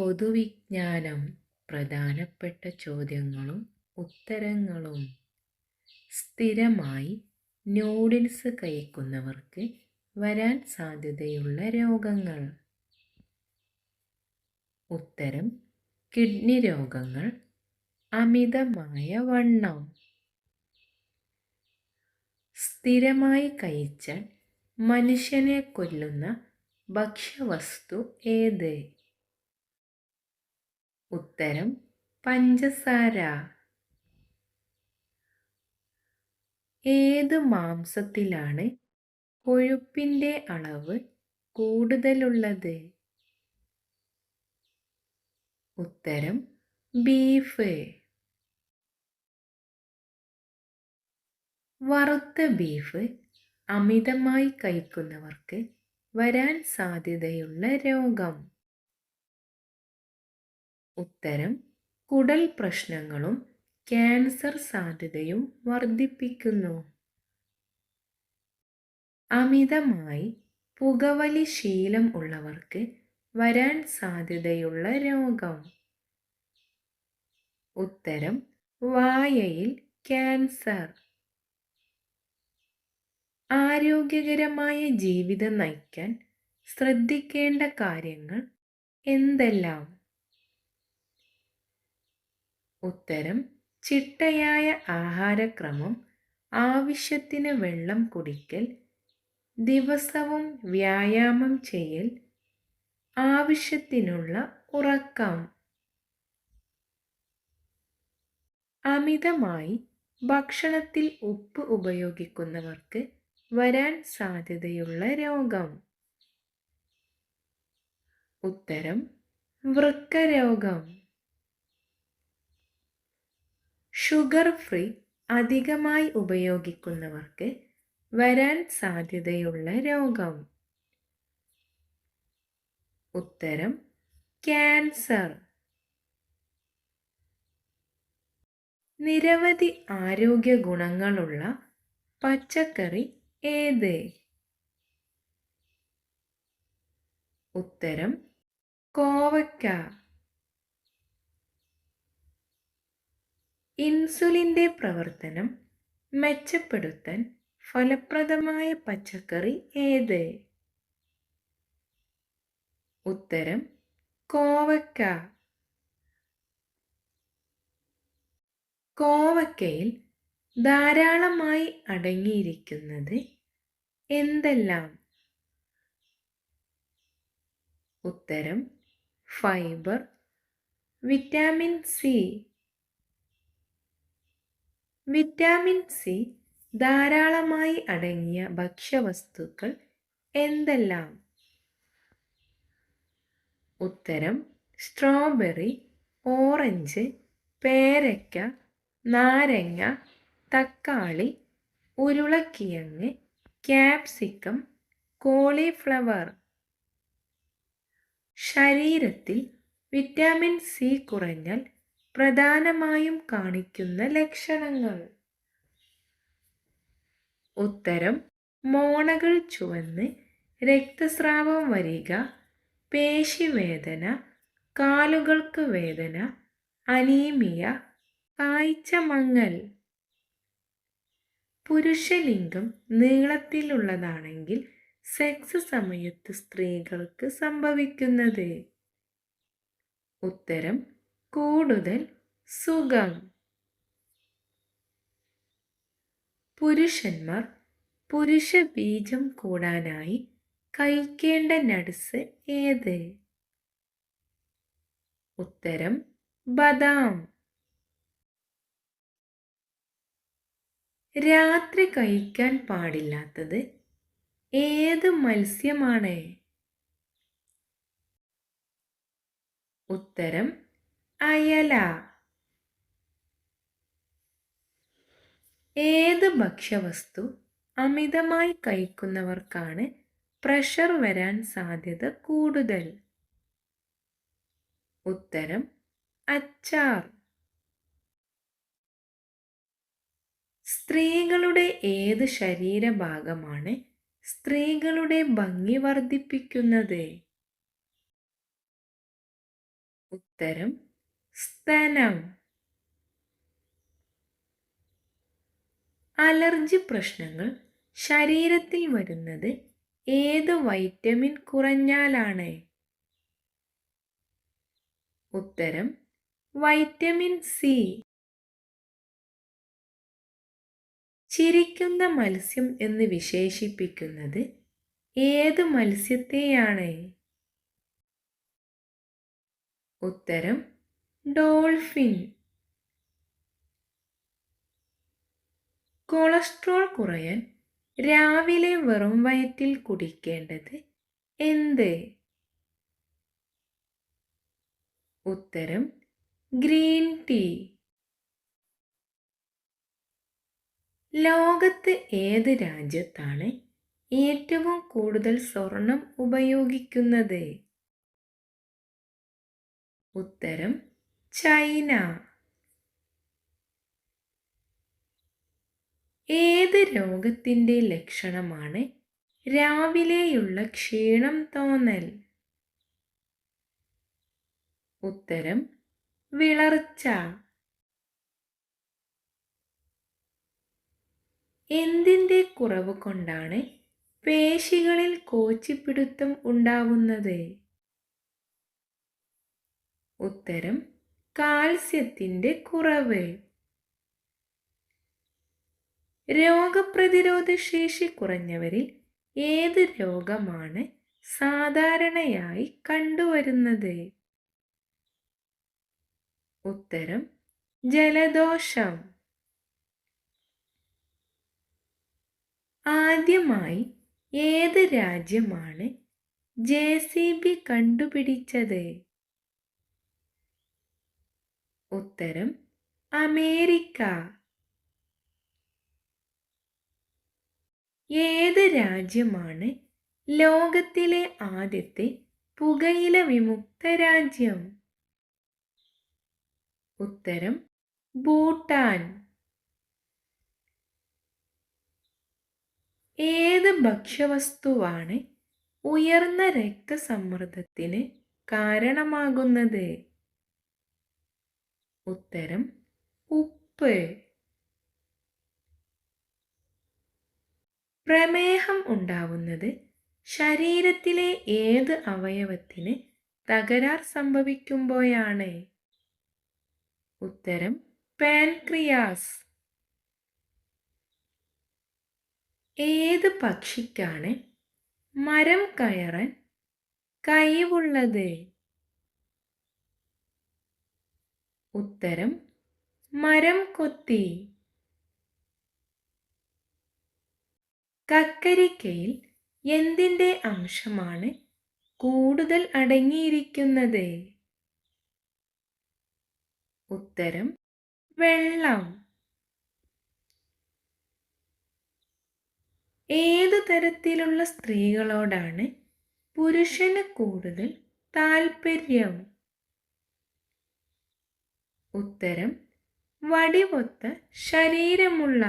പൊതുവിജ്ഞാനം പ്രധാനപ്പെട്ട ചോദ്യങ്ങളും ഉത്തരങ്ങളും സ്ഥിരമായി നൂഡിൽസ് കഴിക്കുന്നവർക്ക് വരാൻ സാധ്യതയുള്ള രോഗങ്ങൾ. ഉത്തരം കിഡ്നി രോഗങ്ങൾ അമിതമായ വണ്ണം. സ്ഥിരമായി കഴിച്ചാൽ മനുഷ്യനെ കൊല്ലുന്ന ഭക്ഷ്യവസ്തു ഏത്? ഉത്തരം പഞ്ചസാര. ഏത് മാംസത്തിലാണ് കൊഴുപ്പിന്റെ അളവ് കൂടുതലുള്ളത്? ഉത്തരം ബീഫ്. വറുത്ത ബീഫ് അമിതമായി കഴിക്കുന്നവർക്ക് വരാൻ സാധ്യതയുള്ള രോഗം. ഉത്തരം കുടൽ പ്രശ്നങ്ങളും ക്യാൻസർ സാധ്യതയും വർദ്ധിപ്പിക്കുന്നു. അമിതമായി പുകവലി ശീലം ഉള്ളവർക്ക് വരാൻ സാധ്യതയുള്ള രോഗം. ഉത്തരം വായയിൽ ക്യാൻസർ. ആരോഗ്യകരമായ ജീവിതം നയിക്കാൻ ശ്രദ്ധിക്കേണ്ട കാര്യങ്ങൾ എന്തെല്ലാം? ഉത്തരം ചിട്ടയായ ആഹാരക്രമം ആവശ്യത്തിന് വെള്ളം കുടിക്കൽ ദിവസവും വ്യായാമം ചെയ്യൽ ആവശ്യത്തിനുള്ള ഉറക്കം. അമിതമായി ഭക്ഷണത്തിൽ ഉപ്പ് ഉപയോഗിക്കുന്നവർക്ക് വരാൻ സാധ്യതയുള്ള രോഗം. ഉത്തരം വൃക്ക രോഗം ഷുഗർ ഫ്രീ അധികമായി ഉപയോഗിക്കുന്നവർക്ക് വരാൻ സാധ്യതയുള്ള രോഗം. ഉത്തരം ക്യാൻസർ. നിരവധി ആരോഗ്യ ഗുണങ്ങളുള്ള പച്ചക്കറി ഏത്? ഉത്തരം കോവയ്ക്ക ഇൻസുലിന്റെ പ്രവർത്തനം മെച്ചപ്പെടുത്താൻ ഫലപ്രദമായ പച്ചക്കറി ഏത്? ഉത്തരം കോവക്ക. കോവക്കയിൽ ധാരാളമായി അടങ്ങിയിരിക്കുന്നത് എന്തെല്ലാം? ഉത്തരം fibre vitamin C. Vitamin C ധാരാളമായി അടങ്ങിയ ഭക്ഷ്യവസ്തുക്കൾ എന്തെല്ലാം? ഉത്തരം സ്ട്രോബെറി ഓറഞ്ച് പേരയ്ക്ക നാരങ്ങ തക്കാളി ഉരുളക്കിഴങ്ങ് ക്യാപ്സിക്കം കോളിഫ്ലവർ. ശരീരത്തിൽ വിറ്റാമിൻ സി കുറഞ്ഞാൽ പ്രധാനമായും കാണിക്കുന്ന ലക്ഷണങ്ങൾ. ഉത്തരം മോണകൾ ചുവന്ന് രക്തസ്രാവം വരിക പേശിവേദന കാലുകൾക്ക് വേദന അനീമിയ കാഴ്ച മങ്ങൽ പുരുഷലിംഗം നീളത്തിലുള്ളതാണെങ്കിൽ സെക്സ് സമയത്ത് സ്ത്രീകൾക്ക് സംഭവിക്കുന്നത്. ഉത്തരം കൂടുതൽ സുഖം. പുരുഷന്മാർ പുരുഷ ബീജം കൂടാനായി കഴിക്കേണ്ട നട്സ് ഏത്? ഉത്തരം ബദാം. രാത്രി കഴിക്കാൻ പാടില്ലാത്തത് ഏത് മത്സ്യമാണ്? ഉത്തരം അയല. ഏത് ഭക്ഷ്യവസ്തു അമിതമായി കഴിക്കുന്നവർക്കാണ് പ്രഷർ വരാൻ സാധ്യത കൂടുതൽ? ഉത്തരം അച്ചാർ. സ്ത്രീകളുടെ ഏത് ശരീരഭാഗമാണ് സ്ത്രീകളുടെ ഭംഗി വർദ്ധിപ്പിക്കുന്നത്? ഉത്തരം സ്തനം അലർജി പ്രശ്നങ്ങൾ ശരീരത്തിൽ വരുന്നത് ഏത് വൈറ്റമിൻ കുറഞ്ഞാലാണ്? ഉത്തരം വൈറ്റമിൻ സി. ചിരിക്കുന്ന മത്സ്യം എന്ന് വിശേഷിപ്പിക്കുന്നത് ഏത് മത്സ്യത്തെയാണ്? ഉത്തരം ഡോൾഫിൻ. കൊളസ്ട്രോൾ കുറയാൻ രാവിലെ വെറും വയറ്റിൽ കുടിക്കേണ്ടത് എന്ത്? ഉത്തരം ഗ്രീൻ ടീ. ലോകത്ത് ഏത് രാജ്യത്താണ് ഏറ്റവും കൂടുതൽ സ്വർണം ഉപയോഗിക്കുന്നത്? ഉത്തരം ചൈന. ഏത് രോഗത്തിന്റെ ലക്ഷണമാണ് രാവിലെയുള്ള ക്ഷീണം തോന്നൽ? ഉത്തരം വിളർച്ച. എന്തിന്റെ കുറവ് കൊണ്ടാണ് പേശികളിൽ കോച്ചിപ്പിടുത്തം ഉണ്ടാവുന്നത്? ഉത്തരം കാൽസ്യത്തിന്റെ കുറവ്. രോഗപ്രതിരോധ ശേഷി കുറഞ്ഞവരിൽ ഏത് രോഗമാണ് സാധാരണയായി കണ്ടുവരുന്നത്? ഉത്തരം ജലദോഷം. ആദ്യമായി ഏത് രാജ്യമാണ് ജെ സി ബി കണ്ടുപിടിച്ചത്? ഉത്തരം അമേരിക്ക. ഏത് രാജ്യമാണ് ലോകത്തിലെ ആദ്യത്തെ പുകയില വിമുക്ത രാജ്യം? ഉത്തരം ഭൂട്ടാൻ. ഏത് ഭക്ഷ്യവസ്തുവാണ് ഉയർന്ന രക്തസമ്മർദ്ദത്തിന് കാരണമാകുന്നത്? ഉത്തരം ഉപ്പ്. പ്രമേഹം ഉണ്ടാവുന്നത് ശരീരത്തിലെ ഏത് അവയവത്തിന് തകരാർ സംഭവിക്കുമ്പോഴാണ്. ഉത്തരം പാൻക്രിയാസ്. ഏത് പക്ഷിക്കാണ് മരം കയറാൻ കഴിവുള്ളത്? ഉത്തരം മരം കൊത്തി. കക്കരിക്കയിൽ എന്തിന്റെ അംശമാണ് കൂടുതൽ അടങ്ങിയിരിക്കുന്നത്? ഉത്തരം വെള്ളം. ഏതു തരത്തിലുള്ള സ്ത്രീകളോടാണ് പുരുഷന് കൂടുതൽ താൽപ്പര്യം ഉത്തരം വടിവൊത്ത ശരീരമുള്ള